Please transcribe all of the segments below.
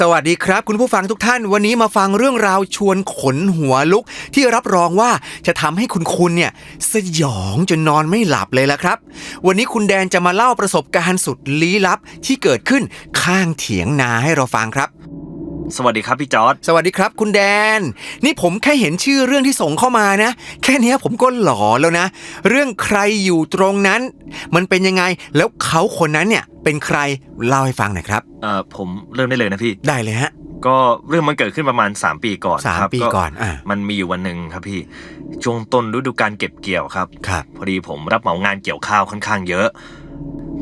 สวัสดีครับ คุณผู้ฟังทุกท่านวันนี้มาฟังเรื่องราวชวนขนหัวลุก ที่รับรองว่าจะทำให้คุณคุณเนี่ยสยองจนนอนไม่หลับเลยละครับ วันนี้คุณแดนจะมาเล่าประสบการณ์สุดลี้ลับที่เกิดขึ้นข้างเถียงนาให้เราฟังครับ สวัสดีครับพี่จอร์ดสวัสดีครับ คุณแดน นี่ผมแค่เห็นชื่อเรื่องที่ส่งเข้ามานะ แค่เนี้ยผมก็หลอนแล้วนะ เรื่องใครอยู่ตรงนั้น มันเป็นยังไงแล้วเขาคนนั้นเนี่ย เป็นใครเล่าให้ฟังหน่อยครับเอ่อผมเริ่มได้เลยนะพี่ ได้เลยฮะ ก็เรื่องมันเกิดขึ้นประมาณ 3 ปีก่อนสามครับปีก่อนอ่ามันมีอยู่วันหนึ่งครับพี่ช่วงต้นฤดูการเก็บเกี่ยวครับ ครับ พอดีผมรับเหมางานเกี่ยวข้าวค่อนข้างเยอะ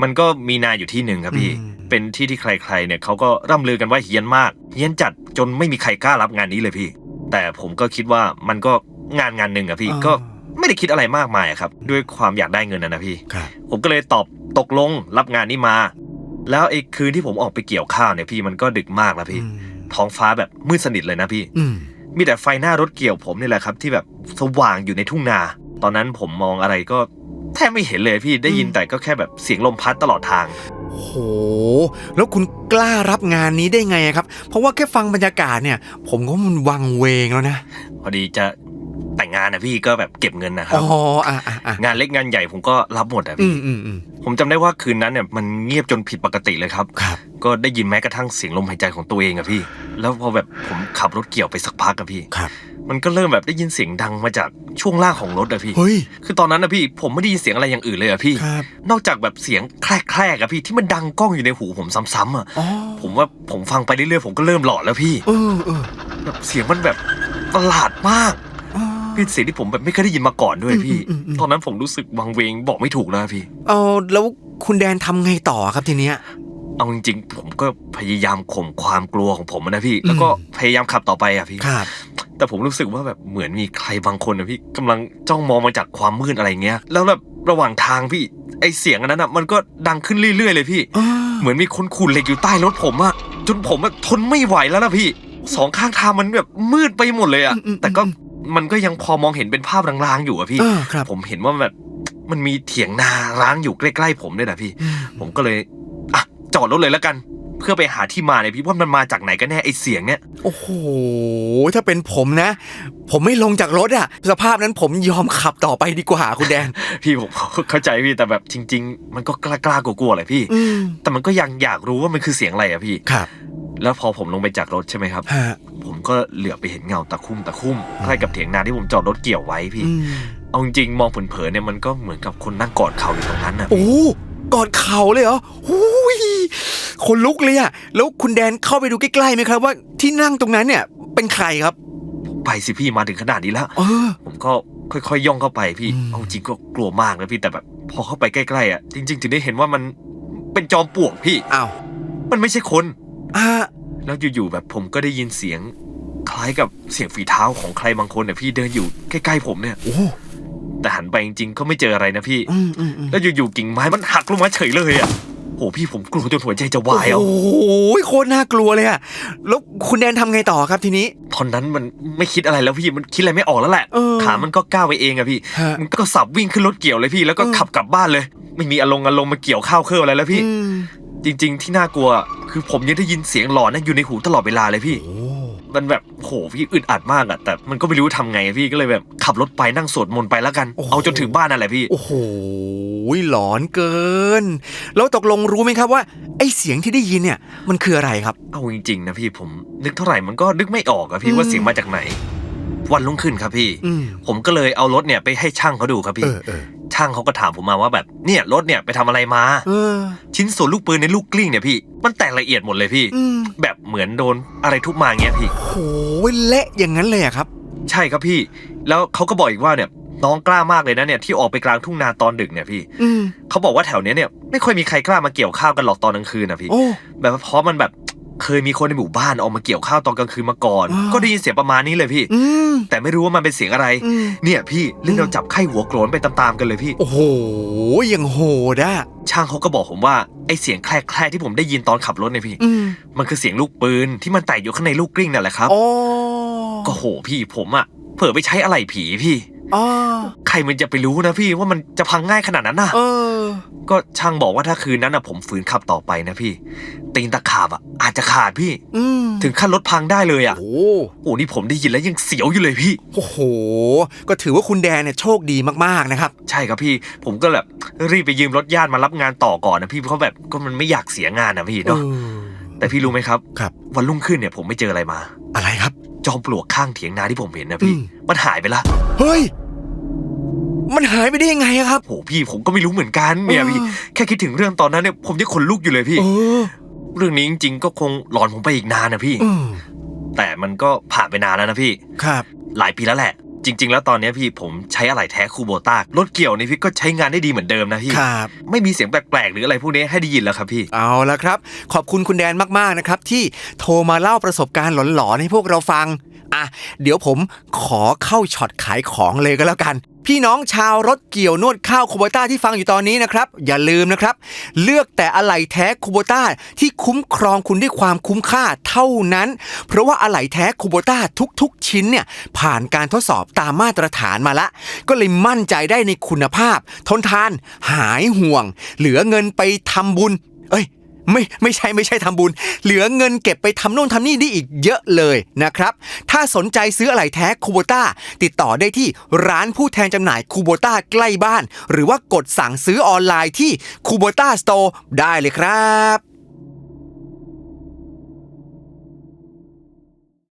มันก็มีนาอยู่ที่หนึ่งครับพี่ อืม เป็นที่ที่ใครๆเนี่ยเขาก็ร่ำลือกันว่าเฮี้ยนมาก เฮี้ยนจัดจนไม่มีใครกล้ารับงานนี้เลยพี่ แต่ผมก็คิดว่ามันก็งานงานหนึ่งอะพี่ก็ไม่ได้คิดอะไรมากมายอะครับ ด้วยความอยากได้เงินนะนะพี่ครับผมก็เลยตอบตกลงรับงานนี้มา แล้วไอ้คืนที่ผมออกไปเกี่ยวข้าวเนี่ยพี่มันก็ดึกมากแล้วพี่อืมท้องฟ้าแบบมืดสนิทเลยนะพี่อืมมีแต่ไฟหน้ารถเกี่ยวผมนี่แหละครับ ที่แบบสว่างอยู่ในทุ่งนา ตอนนั้นผมมองอะไรก็แทบไม่เห็นเลยพี่ได้ยินแต่ก็แค่แบบเสียงลมพัดตลอดทาง โห แล้วคุณกล้ารับงานนี้ได้ไงอะครับ เพราะว่าแค่ฟังบรรยากาศเนี่ย ผมก็มันวังเวงแล้วนะ พอดีจะแต่งงานนะพี่ก็แบบเก็บเงินนะครัอ๋บออะอะอะงานเล็กงานใหญ่ผมก็รับหมดอะอืพี่มอืมอืมผมจำได้ว่าคืนนั้นเนี่ยมันเงียบจนผิดปกติเลยครับครับ ก็ได้ยินแม้กระทั่งเสียงลมหายใจของตัวเองอะพี่ แล้วพอแบบผมขับรถเกี่ยวไปสักพักอะพี่ครับ มันก็เริ่มแบบได้ยินเสียงดังมาจากช่วงล่างของรถอะพี่ เฮ้ย คือตอนนั้นนะพี่ผมไม่ได้ยินเสียงอะไรอย่างอื่นเลยอะพี่ ครับนอกจากแบบเสียงแครกๆอะพี่ที่มันดังก้องอยู่ในหูผมซ้ำๆอะอ๋อ ผมว่าผมฟังไปเรื่อยๆผมก็เริ่มหลอนแล้วพี่ เออเออแบบเสียงมันแบบประหลาดมากอ๋อเป็นเสียงที่ผมแบบไม่เคยได้ยินมาก่อนด้วยพี่ อืมอืมอืม ตอนนั้นผมรู้สึกวังเวงบอกไม่ถูกแล้วพี่ เอาแล้วคุณแดนทำไงต่อครับทีเนี้ย เอาจริงๆผมก็พยายามข่มความกลัวของผมนะพี่ แล้วก็พยายามขับต่อไปอะพี่ ครับ แต่ผมรู้สึกว่าแบบเหมือนมีใครบางคนนะพี่กำลังจ้องมองมาจากความมืดอะไรเงี้ย แล้วแบบระหว่างทางพี่ไอเสียงอันนั้นอะมันก็ดังขึ้นเรื่อยๆเลยพี่อ๋อเหมือนมีคนขูดเหล็กอยู่ใต้รถผมอะจนผมอะทนไม่ไหวแล้วนะพี่สองข้างทางมันแบบมืดไปหมดเลยอะแต่ก็มันก็ยังพอมองเห็นเป็นภาพลางๆอยู่อะพี่เออครับผมเห็นว่าแบบมันมีเถียงนาร้างอยู่ใกล้ๆผมด้วยนะพี่อืมผมก็เลยอะจอดรถเลยแล้วกัน เพื่อไปหาที่มาเนี่ยพี่ว่ามันมาจากไหนกันแน่ไอเสียงเนี่ยโอ้โห ถ้าเป็นผมนะ ผมไม่ลงจากรถอะสภาพนั้นผมยอมขับต่อไปดีกว่าคุณแดน พี่ผมเข้าใจพี่แต่แบบจริง ๆ มันก็กล้าๆกลัวๆเลยพี่อืมแต่มันก็ยังอยากรู้ว่ามันคือเสียงอะไรอะพี่ครับ แล้วพอผมลงไปจากรถใช่ไหมครับฮะผมก็เหลือบไปเห็นเงาตะคุ่มตะคุ่มใกล้กับเถียงนาที่ผมจอดรถเกี่ยวไว้พี่อืมเอาจริงๆมองเผินๆเนี่ยมันก็เหมือนกับคนนั่งกอดเข่าอยู่ตรงนั้นนะโอ้กอดเข่าเลยเหรอหูย คนลุกเลยอะแล้วคุณแดนเข้าไปดูใกล้ๆไหมครับ ว่าที่นั่งตรงนั้นเนี่ย เป็นใครครับ ไปสิพี่มาถึงขนาดนี้แล้วเออ ผมก็ค่อยๆย่องเข้าไปพี่อืมเอาจริงก็กลัวมากนะพี่แต่แบบพอเข้าไปใกล้ๆอะจริง ๆ ถึงได้เห็นว่ามันเป็นจอมปลวกพี่อ้าวมันไม่ใช่คนอ่าแล้วอยู่ๆแบบผมก็ได้ยินเสียง คล้ายกับเสียงฝีเท้าของใครบางคนเนี่ยพี่เดินอยู่ใกล้ๆผมเนี่ยโอ้แต่หันไปจริงๆก็ไม่เจออะไรนะพี่อืมอืมอืมแล้วอยู่ๆกิ่งไม้มันหักลงมาเฉยเลยอะ โหพี่ผมกลัวจนหัวใจจะวายอะโอ้โหโคตรน่ากลัวเลยอะแล้วคุณแดนทำไงต่อครับทีนี้ ตอนนั้นมันไม่คิดอะไรแล้วพี่มันคิดอะไรไม่ออกแล้วแหละเออขามันก็ก้าวไปเองอะพี่ฮะมันก็สับวิ่งขึ้นรถเกี่ยวเลยพี่ แล้วก็เออขับกลับบ้านเลย ไม่มีอารมณ์อารมณ์มาเกี่ยวข้าวเครื่องอะไรแล้วพี่อืมจริง ๆ ที่น่ากลัว คือผมยังได้ยินเสียงหลอนนั่นอยู่ในหูตลอดเวลาเลยพี่โอ้ มันแบบโหพี่อึดอัดมากอะแต่มันก็ไม่รู้ทำไงอะพี่ก็เลยแบบขับรถไปนั่งสวดมนต์ไปแล้วกัน เอาจนถึงบ้านนั่นแหละพี่ โอ้โหหลอนเกิน แล้วตกลงรู้ไหมครับว่าไอ้เสียงที่ได้ยินเนี่ยมันคืออะไรครับ เอาจริงๆนะพี่ผมนึกเท่าไหร่มันก็นึกไม่ออกอะพี่อืมว่าเสียงมาจากไหน วันรุ่งขึ้นครับพี่อืมผมก็เลยเอารถเนี่ยไปให้ช่างเขาดูครับเอพี่อเออ ช่างเขาก็ถามผมมาว่าแบบเนี่ยรถเนี่ยไปทำอะไรมาเออ ชิ้นส่วนลูกปืนในลูกกลิ้งเนี่ยพี่ มันแตกละเอียดหมดเลยพี่อืมแบบเหมือนโดนอะไรทุบมาเงี้ยพี่โหเละอย่างนั้นเลยอะครับ ใช่ครับพี่ แล้วเขาก็บอกอีกว่าเนี่ยน้องกล้ามากเลยนะเนี่ยที่ออกไปกลางทุ่งนาตอนดึกเนี่ยพี่อืมเขาบอกว่าแถวเนี้ยเนี่ยไม่ค่อยมีใครกล้ามาเกี่ยวข้าวกันหรอกตอนกลางคืนนะพี่โอ้แบบว่าเพราะมันแบบ เคยมีคนในหมู่บ้านออกมาเกี่ยวข้าวตอนกลางคืนมาก่อนอ๋อก็ได้ยินเสียงประมาณนี้เลยพี่ อืม แต่ไม่รู้ว่ามันเป็นเสียงอะไร อืม เนี่ยพี่เรื่องเราจับไข้หัวโกรนไปตามๆกันเลยพี่ โอ้โหยังโหดอะช่างเขาก็บอกผมว่าไอเสียงแคลกๆที่ผมได้ยินตอนขับรถเนี่ยพี่ อืมมันคือเสียงลูกปืนที่มันแตกอยู่ข้างในลูกกลิ้งนั่นแหละครับ อ๋อก็โหพี่ผมอะเผลอไปใช้อะไรผีพี่ อ๋อใครมันจะไปรู้นะพี่ว่ามันจะพังง่ายขนาดนั้นน่ะ เออ ก็ช่างบอกว่าถ้าคืนนั้นอะผมฝืนขับต่อไปนะพี่ ตีนตะขาบอะอาจจะขาดพี่ อืมถึงขั้นรถพังได้เลยอะโอ้โอ้นี่ผมได้ยินแล้วยังเสียวอยู่เลยพี่ โอ้โห ก็ถือว่าคุณแดนเนี่ยโชคดีมากๆนะครับ ใช่ครับพี่ ผมก็แบบรีบไปยืมรถญาติมารับงานต่อก่อนนะพี่เพราะแบบก็มันไม่อยากเสียงานนะพี่เนาะเออแต่พี่รู้ไหมครับ ครับ วันรุ่งขึ้นเนี่ยผมไม่เจออะไรมา อะไรครับ จอมปลวกข้างเถียงนาที่ผมเห็นนะพี่ อืม มันหายไปละ เฮ้ย มันหายไปได้ยังไงอะครับ โหพี่ผมก็ไม่รู้เหมือนกันเนี่ยพี่เออแค่คิดถึงเรื่องตอนนั้นเนี่ยผมยังขนลุกอยู่เลยพี่ เออเรื่องนี้จริง ๆ ก็คงหลอนผมไปอีกนานนะพี่ อืมแต่มันก็ผ่านไปนานแล้วนะพี่ ครับ หลายปีแล้วแหละ จริง ๆ แล้วตอนเนี้ยพี่ผมใช้อะไหล่แท้คูโบต้ารถเกี่ยวนี่พี่ก็ใช้งานได้ดีเหมือนเดิมนะพี่ ครับ ไม่มีเสียงแปลกๆ หรืออะไรพวกนี้ให้ได้ยินแล้วครับพี่ เอาละครับ ขอบคุณคุณแดนมาก ๆ นะครับ ที่โทรมาเล่าประสบการณ์หลอน ๆ ให้พวกเราฟัง อะ เดี๋ยวผมขอเข้าช็อตขายของเลยก็แล้วกัน พี่น้องชาวรถเกี่ยวนวดข้าวคูโบต้าที่ฟังอยู่ตอนนี้นะครับ อย่าลืมนะครับ เลือกแต่อะไหล่แท้คูโบต้าที่คุ้มครองคุณด้วยความคุ้มค่าเท่านั้น เพราะว่าอะไหล่แท้คูโบต้าทุกๆ ชิ้นเนี่ยผ่านการทดสอบตามมาตรฐานมาละ ก็เลยมั่นใจได้ในคุณภาพ ทนทาน หายห่วง เหลือเงินไปทำบุญ เอ้ย ไม่ไม่ใช่ไม่ใช่ทำบุญ เหลือเงินเก็บไปทำโน่นทำนี่ได้อีกเยอะเลยนะครับ ถ้าสนใจซื้ออะไหล่แท้คูโบต้าติดต่อได้ที่ร้านผู้แทนจำหน่ายคูโบต้าใกล้บ้าน หรือว่ากดสั่งซื้อออนไลน์ที่คูโบต้าสโตร์ได้เลยครับ